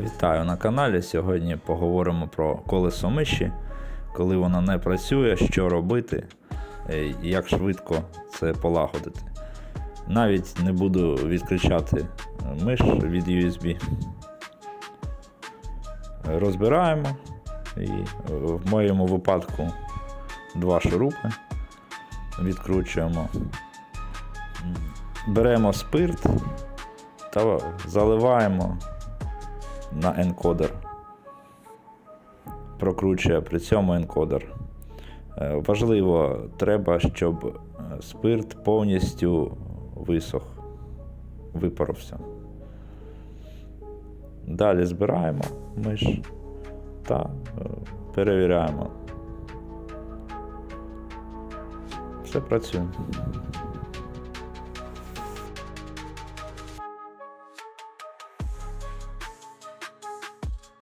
Вітаю на каналі. Сьогодні поговоримо про колесо миші, коли воно не працює, що робити, е, як швидко це полагодити. Навіть не буду відключати миш від USB. Розбираємо і в моєму випадку два шурупи відкручуємо. Беремо спирт та заливаємо на енкодер. Прокручує при цьому енкодер. Е, Важливо, треба, щоб е, спирт повністю висох, випарився. Далі збираємо миш та е, перевіряємо. Все працює.